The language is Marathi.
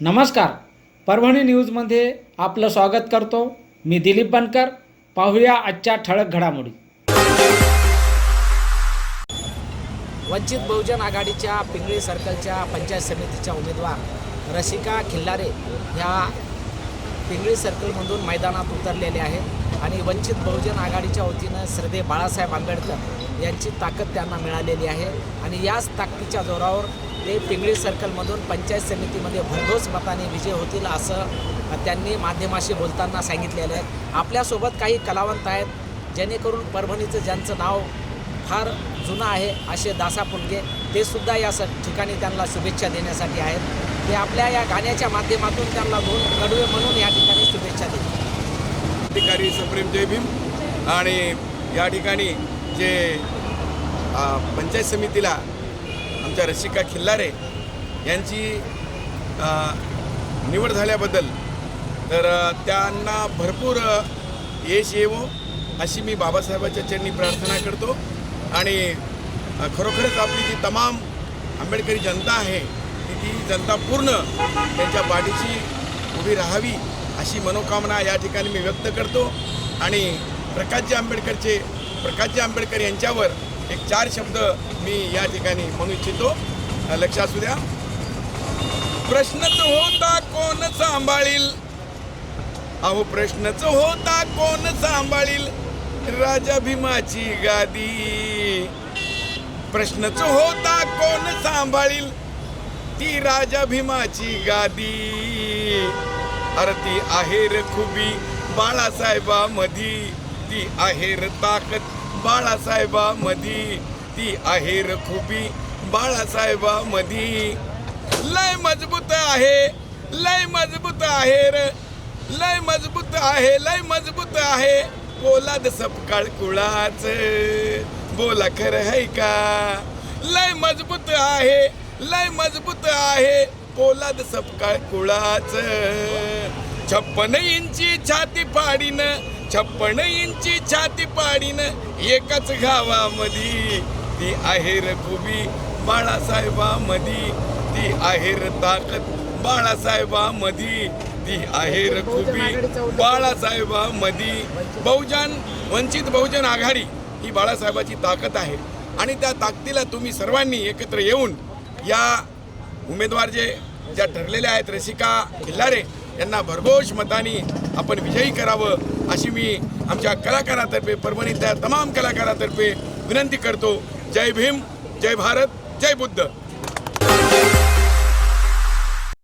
नमस्कार. परभणी न्यूजमध्ये आपलं स्वागत करतो. मी दिलीप बनकर. पाहूया आजच्या ठळक घडामोडी. वंचित बहुजन आघाडीच्या पिंगळी सर्कलच्या पंचायत समितीच्या उमेदवार रसिका खिल्लारे ह्या पिंगळी सर्कलमधून मैदानात उतरलेले आहेत. आणि वंचित बहुजन आघाडीच्या वतीनं श्रद्धे बाळासाहेब आंबेडकर यांची ताकद त्यांना मिळालेली आहे. आणि याच ताकदीच्या जोरावर ते पिंगळी सर्कलमधून पंचायत समितीमध्ये भरघोस मताने विजय होतील असं त्यांनी माध्यमाशी बोलताना सांगितलेलं आहे. आपल्यासोबत काही कलावंत आहेत जेणेकरून परभणीचं ज्यांचं नाव फार जुनं आहे असे दासा पुलगे ते सुद्धा या स ठिकाणी त्यांना शुभेच्छा देण्यासाठी आहेत. ते आपल्या या गाण्याच्या माध्यमातून त्यांना दोन कडवे म्हणून या अधिकारी सुप्रीम जय भीम. आणि या ठिकाणी जे पंचायत समितीला आमच्या रसिका खिल्लारे यांची निवड झाल्याबद्दल तर त्यांना भरपूर यश येवो अशी मी बाबासाहेबाच्या चरणी प्रार्थना करतो. आणि खरोखरच आपली जी तमाम आंबेडकरी जनता आहे ती ती जनता पूर्ण त्यांच्या पाठीशी उभी राहावी अशी मनोकामना या ठिकाणी मी व्यक्त करतो. आणि प्रकाशजी आंबेडकरचे प्रकाशजी आंबेडकर यांच्यावर एक चार शब्द मी या ठिकाणी म्हणू इच्छितो. लक्ष असू द्या. प्रश्नच होता कोण सांभाळील? अहो प्रश्नच होता कोण सांभाळील? राजा भीमाची गादी प्रश्नच होता कोण सांभाळील? ती राजा भीमाची गादी. अरे ती आहेर खुबी. बाळासाहेबा मधी ती आहेर ताकद. बाळासाहेबा मधी ती आहेर खुबी. बाळासाहेबा मधी लय मजबूत आहे. लय मजबूत आहे र. लय मजबूत आहे लय मजबूत आहे. पोलाद सपकाळ कुळाच. बोला खरं है का? लय मजबूत आहे लय मजबूत आहे. पोलाद सपकाळ कुळाच. छप्पन इंची छाती पाडीन छप्पन इंची छाती पाडीन एकाच गावामधी. ती आहेर खुबी बाळासाहेबामधी. ती आहेर ताकद बाळासाहेबामधी. ती आहेर खुबी बाळासाहेबामधी. बहुजन वंचित बहुजन आघाडी ही बाळासाहेबाची ताकद आहे. आणि त्या ताकदीला तुम्ही सर्वांनी एकत्र येऊन या उमेदवार जे ज्या ठरलेल्या आहेत रसिका खिल्लारे यांना भरघोष मताने आपण विजयी करावं अशी मी आमच्या कलाकारातर्फे परभणीतल्या तमाम कलाकारातर्फे विनंती करतो. जय भीम जय भारत जय बुद्ध.